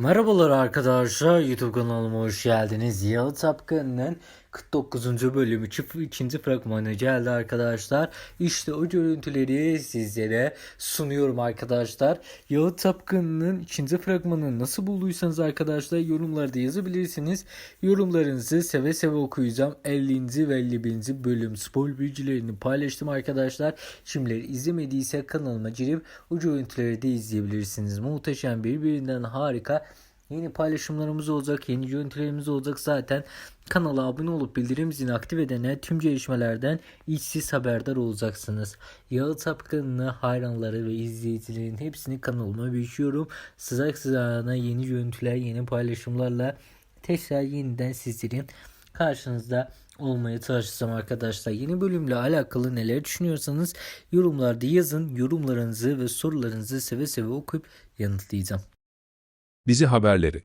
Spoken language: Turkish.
Merhabalar arkadaşlar YouTube kanalıma hoş geldiniz. Yalı Tapkan'ın 49. bölümü çift ikinci fragmanı geldi arkadaşlar. İşte o görüntüleri sizlere sunuyorum arkadaşlar. Yalı Tapkan'ın ikinci fragmanını nasıl bulduysanız arkadaşlar yorumlarda yazabilirsiniz. Yorumlarınızı seve seve okuyacağım. 50. ve 51. bölüm spoiler bilgilerini paylaştım arkadaşlar. Şimdileri izlemediyse kanalıma girip o görüntüleri de izleyebilirsiniz. Muhteşem birbirinden harika Yeni paylaşımlarımız olacak, yeni görüntülerimiz olacak zaten. Kanala abone olup bildirim zilini aktif edene tüm gelişmelerden ilk siz haberdar olacaksınız. Yağı Tapkan'ını hayranları ve izleyicilerin hepsini kanalıma büyütüyorum. Sıcak sıcağına yeni görüntüler, yeni paylaşımlarla tekrar yeniden sizlerin karşınızda olmaya çalışacağım arkadaşlar. Yeni bölümle alakalı neler düşünüyorsanız yorumlarda yazın. Yorumlarınızı ve sorularınızı seve seve okuyup yanıtlayacağım. Dizi haberleri